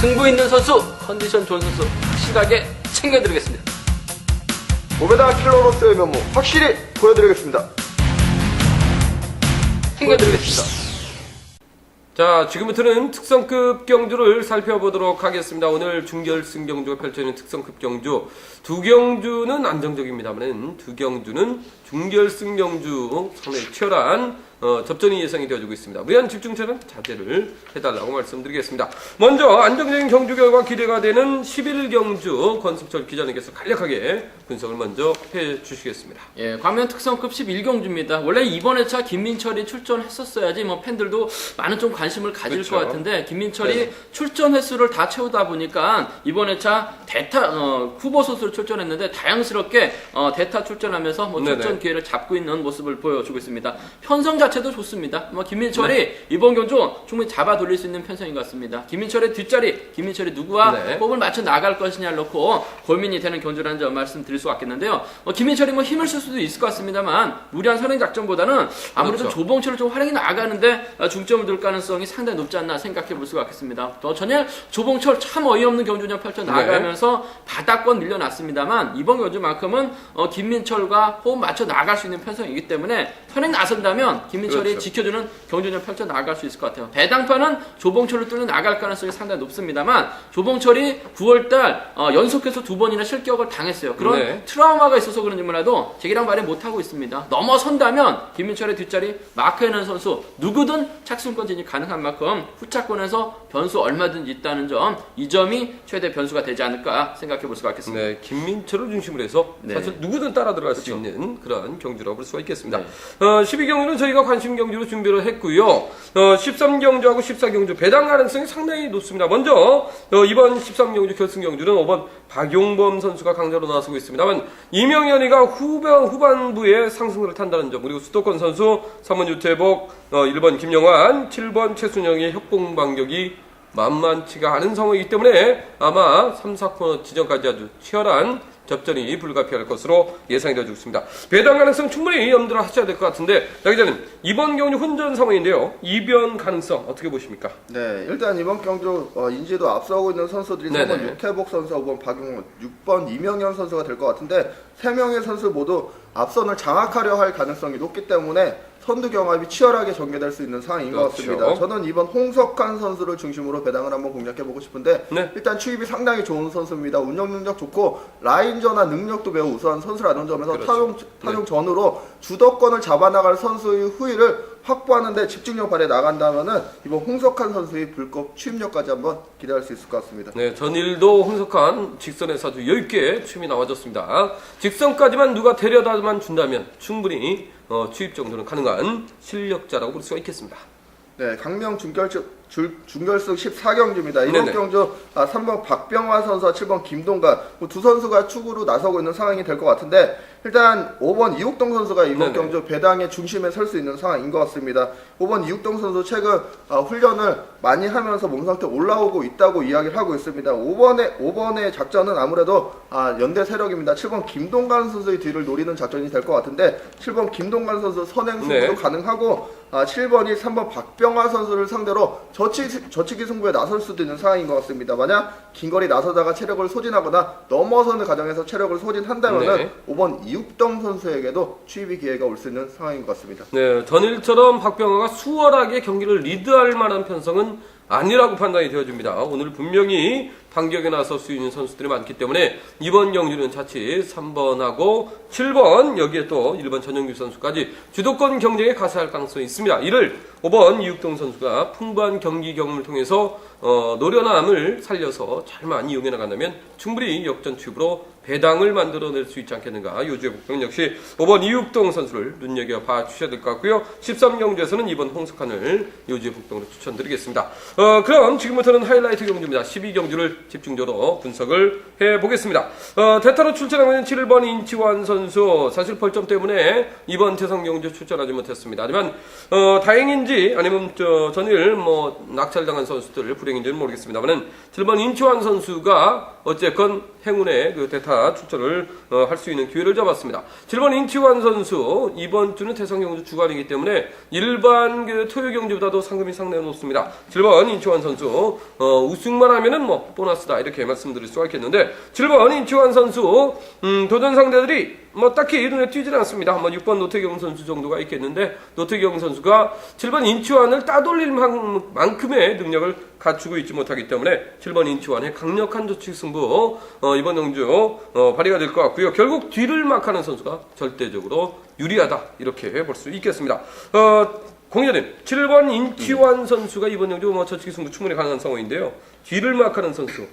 승부 있는 선수, 컨디션 좋은 선수 확실하게 챙겨드리겠습니다. 오베다 킬러로서의 면모 확실히 보여드리겠습니다. 챙겨드리겠습니다. 자, 지금부터는 특성급 경주를 살펴보도록 하겠습니다. 오늘 중결승 경주가 펼쳐지는 특성급 경주. 두 경주는 안정적입니다만 두 경주는 중결승 경주 상당히 치열한 어, 접전이 예상이 되어지고 있습니다. 무리한 집중처는 자제를 해달라고 말씀드리겠습니다. 먼저 안정적인 경주 결과 기대가 되는 11경주 권승철 기자님께서 간략하게 분석을 먼저 해 주시겠습니다. 예, 과면 특성급 11 경주입니다. 원래 이번 회차 김민철이 출전했었어야지 뭐 팬들도 많은 좀 관심을 가질 그렇죠. 것 같은데 김민철이 네. 출전 횟수를 다 채우다 보니까 이번 회차 대타 어, 후보 선수로 출전했는데 다양스럽게 어, 대타 출전하면서 뭐 네네. 출전 기회를 잡고 있는 모습을 보여주고 있습니다. 편성 자 체도 좋습니다. 뭐 김민철이 네. 이번 경주 충분히 잡아 돌릴 수 있는 편성인 것 같습니다. 김민철의 뒷자리, 김민철이 누구와 네. 호흡을 맞춰 나갈 것이냐를 놓고 고민이 되는 경주라는 점 말씀드릴 수 같겠는데요. 어, 김민철이 뭐 힘을 쓸 수도 있을 것 같습니다만 무리한 선행 작전보다는 아무래도 그렇죠. 조봉철을 좀 활용해 나가는데 어, 중점을 둘 가능성이 상당히 높지 않나 생각해 볼 수가 있겠습니다. 또 전에 조봉철 참 어이없는 경주전 펼쳐 나가면서 바닥권 밀려났습니다만 이번 경주만큼은 어, 김민철과 호흡 맞춰 나갈 수 있는 편성이기 때문에 선행 나선다면 김 민철이 그렇죠. 지켜주는 경주전 펼쳐 나갈 수 있을 것 같아요. 배당파는 조봉철을 뚫려 나갈 가능성이 상당히 높습니다만 조봉철이 9월달 어, 연속해서 두 번이나 실격을 당했어요. 그런 네. 트라우마가 있어서 그런지 몰라도 제기랑 발휘 못하고 있습니다. 넘어선다면 김민철의 뒷자리 마크해는 선수 누구든 착승권 진입 가능한 만큼 후차권에서 변수 얼마든지 있다는 점 이 점이 최대 변수가 되지 않을까 생각해 볼 수가 있겠습니다. 네, 김민철을 중심으로 해서 네. 사실 누구든 따라 들어갈 수 그렇죠. 있는 그런 경주라고 볼 수가 있겠습니다. 네. 어, 12경주는 저희가 관심 경주로 준비를 했고요. 어, 13경주하고 14경주 배당 가능성이 상당히 높습니다. 먼저 어, 이번 13경주 결승 경주는 5번 박용범 선수가 강자로 나서고 있습니다만 이명현이가 후반 후반부에 상승을 탄다는 점 그리고 수도권 선수 3번 유태복, 어, 1번 김영환, 7번 최순영의 협공 반격이 만만치가 않은 상황이기 때문에 아마 3, 4코너 지점까지 아주 치열한 접전이 불가피할 것으로 예상이 되어지고 있습니다. 배당 가능성 충분히 염두를 하셔야 될 것 같은데 장 기자님 이번 경주 혼전 상황인데요. 이변 가능성 어떻게 보십니까? 네, 일단 이번 경주 어, 인지도 앞서고 있는 선수들이 네네. 3번 유태복 선수, 5번 박용훈, 6번 이명현 선수가 될 것 같은데 3명의 선수 모두 앞선을 장악하려 할 가능성이 높기 때문에 선두 경합이 치열하게 전개될 수 있는 상황인 것 그렇죠. 같습니다. 저는 이번 홍석환 선수를 중심으로 배당을 한번 공략해 보고 싶은데 네. 일단 추입이 상당히 좋은 선수입니다. 운영 능력 좋고 라인 전환 능력도 매우 우수한 선수라는 점에서 그렇죠. 타용, 타용 전후로 주도권을 잡아나갈 선수의 후위를 확보하는데 집중력 발휘 나간다면은 이번 홍석환 선수의 불법 취임력까지 한번 기대할 수 있을 것 같습니다. 네, 전일도 혼석한 직선에서 아주 여유있게 춤이 나와줬습니다. 직선까지만 누가 데려다만 준다면 충분히 어, 취입 정도는 가능한 실력자라고 볼 수가 있겠습니다. 네, 강명 준결승 줄- 준결승 14경주입니다. 이번 네네. 경주 아, 3번 박병화 선수와 7번 김동관 뭐두 선수가 축으로 나서고 있는 상황이 될 것 같은데 일단 5번 이욱동 선수가 이번 네네. 경주 배당의 중심에 설 수 있는 상황인 것 같습니다. 5번 이욱동 선수 최근 아, 훈련을 많이 하면서 몸 상태 올라오고 있다고 이야기를 하고 있습니다. 5번의 5번의 작전은 아무래도 아, 연대 세력입니다. 7번 김동관 선수의 뒤를 노리는 작전이 될 것 같은데 7번 김동관 선수 선행 승부도 네. 가능하고 아, 7번이 3번 박병화 선수를 상대로 저치, 저치기 승부에 나설 수도 있는 상황인 것 같습니다. 만약 긴거리 나서다가 체력을 소진하거나 넘어서는 과정에서 체력을 소진한다면 네. 은 5번 이육동 선수에게도 취입이 기회가 올 수 있는 상황인 것 같습니다. 네, 전일처럼 박병호가 수월하게 경기를 리드할 만한 편성은 아니라고 판단이 되어집니다. 오늘 분명히 반격에 나설 수 있는 선수들이 많기 때문에 이번 경기는 자칫 3번하고 7번 여기에 또 1번 전영규 선수까지 주도권 경쟁에 가세할 가능성이 있습니다. 이를 5번 이육동 선수가 풍부한 경기 경험을 통해서 어, 노련함을 살려서 잘만 이용해 나간다면 충분히 역전 튜브로 배당을 만들어낼 수 있지 않겠는가. 요주의 복병 역시 5번 이육동 선수를 눈여겨봐 주셔야 될 것 같고요. 13경주에서는 이번 홍석환을 요주의 복병으로 추천드리겠습니다. 어, 그럼 지금부터는 하이라이트 경주입니다. 12경주를 집중적으로 분석을 해보겠습니다. 어, 대타로 출전하고 있는 7번 인치환 선수 사실 벌점 때문에 이번 대성 경주 출전하지 못했습니다. 하지만 어, 다행인지 아니면 저, 전일 뭐 낙찰당한 선수들 불행인지는 모르겠습니다만은 7번 인치환 선수가 어쨌건 행운의 그 대타 출전을 어, 할수 있는 기회를 잡았습니다. 7번 인치환 선수 이번 주는 대성 경주 주간이기 때문에 일반 그 토요 경주보다도 상금이 상당히 높습니다. 7번 7번 인치환 선수 어, 우승만 하면은 뭐 보너스다 이렇게 말씀드릴 수가 있겠는데 7번 인치환 선수 음, 도전 상대들이 뭐 딱히 눈에 띄질 않습니다. 뭐 6번 노태경 선수 정도가 있겠는데 노태경 선수가 7번 인치환을 따돌릴 만- 만큼의 능력을 갖추고 있지 못하기 때문에 7번 인치환의 강력한 조치 승부 어, 이번 경주 어, 발휘가 될 것 같고요. 결국 뒤를 막하는 선수가 절대적으로 유리하다 이렇게 볼 수 있겠습니다. 어, 공연님 7번 인치환 선수가 이번 경주 뭐 저치기 승부 충분히 가능한 상황인데요. 뒤를 막하는 선수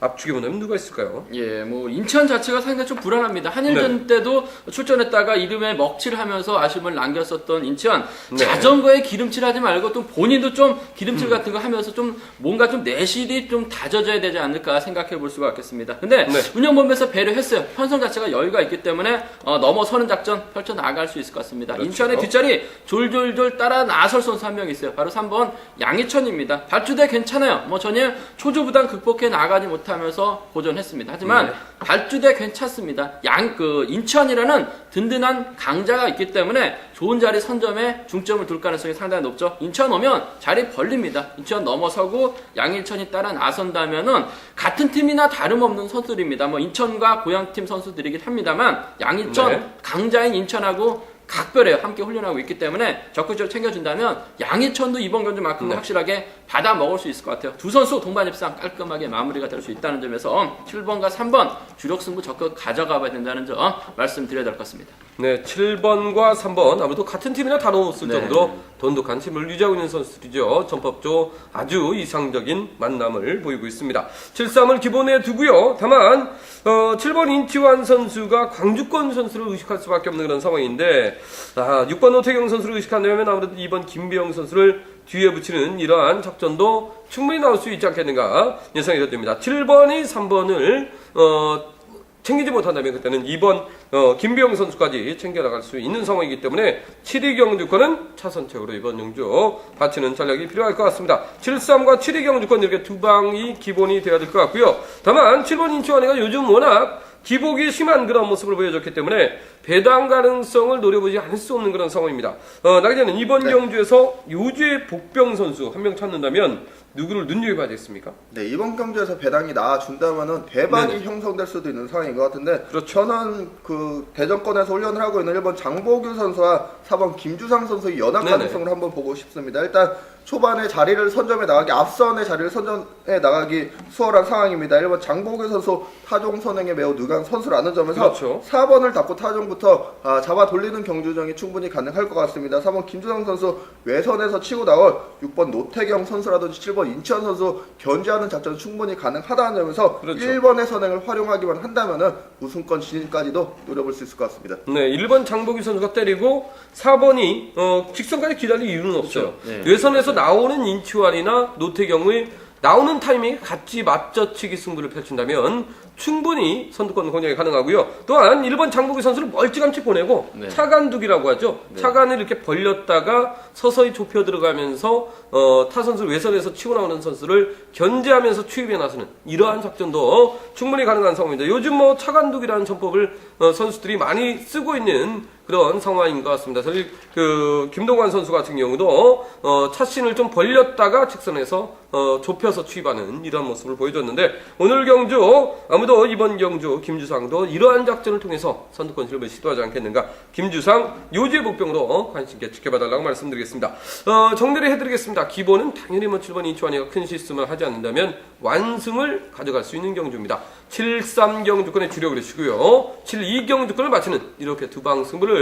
압축해 보면 누가 있을까요? 예, 뭐 인천 자체가 상당히 좀 불안합니다. 한일전 때도 출전했다가 이름에 먹칠을 하면서 아쉬움을 남겼었던 인천 네. 자전거에 기름칠하지 말고 또 본인도 좀 기름칠 같은 거 하면서 좀 뭔가 좀 내실이 좀 다져져야 되지 않을까 생각해 볼 수가 있겠습니다. 근데 네. 운영본부에서 배려했어요. 편성 자체가 여유가 있기 때문에 어, 넘어서는 작전 펼쳐 나갈 수 있을 것 같습니다. 그렇죠. 인천의 뒷자리 졸졸졸 따라 나설 선수 한 명 있어요. 바로 3번 양희천입니다. 발주대 괜찮아요. 뭐 전혀 초조부담 극복해 나가지 못 하면서 고전했습니다. 하지만 네. 발주대 괜찮습니다. 양 그 인천이라는 든든한 강자가 있기 때문에 좋은 자리 선점에 중점을 둘 가능성이 상당히 높죠. 인천 오면 자리 벌립니다. 인천 넘어서고 양일천이 따라 나선다면은 같은 팀이나 다름없는 선수들입니다. 뭐 인천과 고향팀 선수들이긴 합니다만 양일천 네. 강자인 인천하고 각별해요. 함께 훈련하고 있기 때문에 적극적으로 챙겨준다면 양희천도 이번 경주만큼 네. 확실하게 받아 먹을 수 있을 것 같아요. 두 선수 동반 입상 깔끔하게 마무리가 될 수 있다는 점에서 7번과 3번 주력 승부 적극 가져가 봐야 된다는 점 말씀드려야 될 것 같습니다. 네, 7번과 3번 아무래도 같은 팀이나 다름없을 네. 정도로 돈독한 팀을 유지하고 있는 선수들이죠. 전법조 아주 이상적인 만남을 보이고 있습니다. 7-3을 기본에 두고요. 다만 어, 7번 인치환 선수가 광주권 선수를 의식할 수밖에 없는 그런 상황인데 아, 6번 노태경 선수를 의식한다면 아무래도 2번 김비영 선수를 뒤에 붙이는 이러한 작전도 충분히 나올 수 있지 않겠는가 예상이 됩니다. 7번이 3번을 어, 챙기지 못한다면 그때는 2번 어, 김비영 선수까지 챙겨나갈 수 있는 상황이기 때문에 7위 경주권은 차선책으로 이번 경주 바치는 전략이 필요할 것 같습니다. 7-3과 7위 경주권 이렇게 두 방이 기본이 되어야 될 것 같고요. 다만 7번 인천이가 요즘 워낙 기복이 심한 그런 모습을 보여줬기 때문에 배당 가능성을 노려보지 않을 수 없는 그런 상황입니다. 어, 나기 전에 이번 네. 경주에서 요주의 복병 선수 한 명 찾는다면 누구를 눈여겨봐야 되겠습니까? 네, 이번 경주에서 배당이 나와준다면은 대박이 네네. 형성될 수도 있는 상황인 것 같은데 그렇죠. 저는 그 대전권에서 훈련을 하고 있는 1번 장보규 선수와 4번 김주상 선수의 연합. 가능성을 한번 보고 싶습니다. 일단 초반에 자리를 선점해 나가기 앞선의 자리를 선점해 나가기 수월한 상황입니다. 1번 장보규 선수 타종 선행에 매우 능한 선수라는 점에서 그렇죠. 4번을 잡고 타종부 터 아, 잡아 돌리는 경주정이 충분히 가능할 것 같습니다. 4번 김주상 선수 외선에서 치고 나올 6번 노태경 선수라든지 7번 인천 선수 견제하는 작전은 충분히 가능하다는 점에서 그렇죠. 1번의 선행을 활용하기만 한다면은 우승권 진입까지도 노려볼 수 있을 것 같습니다. 네, 1번 장보기 선수가 때리고 4번이 어, 직선까지 기다릴 이유는 없어요. 네. 외선에서 나오는 인치환이나 노태경의 나오는 타이밍에 같이 맞저치기 승부를 펼친다면 충분히 선두권 공략이 가능하고요. 또한 1번 장보기 선수를 멀찌감치 보내고 네. 차간두기라고 하죠. 차간을 이렇게 벌렸다가 서서히 좁혀 들어가면서 어, 타 선수를 외선에서 치고 나오는 선수를 견제하면서 추입해 나서는 이러한 작전도 충분히 가능한 상황입니다. 요즘 뭐 차간두기라는 전법을 어, 선수들이 많이 쓰고 있는 그런 상황인 것 같습니다. 저희 그 김동관 선수 같은 경우도 어, 차신을 좀 벌렸다가 직선에서 어, 좁혀서 추입하는 이런 모습을 보여줬는데 오늘 경주 아무도 이번 경주 김주상도 이러한 작전을 통해서 선두권 실험을 시도하지 않겠는가 김주상 요지의 복병으로 관심 있게 지켜봐달라고 말씀드리겠습니다. 어, 정리를 해드리겠습니다. 기본은 당연히 뭐 7번 인추환이가 큰 실수만 하지 않는다면 완승을 가져갈 수 있는 경주입니다. 7-3 경주권의 주력을 해주시고요. 7-2 경주권을 마치는 이렇게 두 방 승부를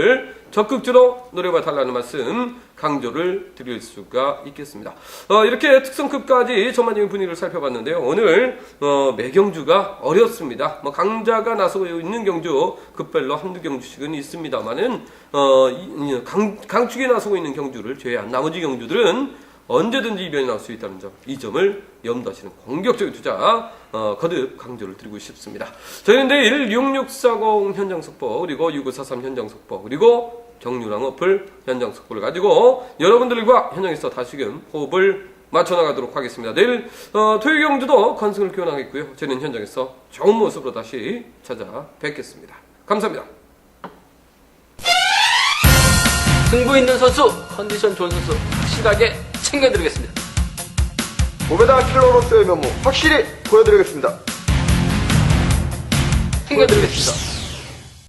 적극적으로 노려봐 달라는 말씀 강조를 드릴 수가 있겠습니다. 어, 이렇게 특성급까지 전반적인 분위기를 살펴봤는데요. 오늘 어, 매경주가 어렵습니다. 뭐 강자가 나서고 있는 경주 급별로 한두 경주씩은 있습니다만은 어, 강, 강축에 나서고 있는 경주를 제외한 나머지 경주들은 언제든지 이변이 나올 수 있다는 점, 이 점을 염두하시는 공격적인 투자 어, 거듭 강조를 드리고 싶습니다. 저희는 내일 6640 현장 속보 그리고 6543 현장 속보 그리고 정유랑 어플 현장 속보를 가지고 여러분들과 현장에서 다시금 호흡을 맞춰 나가도록 하겠습니다. 내일 어, 토요 경주도 건승을 기원하겠고요. 저는 현장에서 좋은 모습으로 다시 찾아뵙겠습니다. 감사합니다. 승부 있는 선수, 컨디션 좋은 선수 확실하게 챙겨드리겠습니다. 도배다 킬러로서의 면모 확실히 보여드리겠습니다. 챙겨드리겠습니다.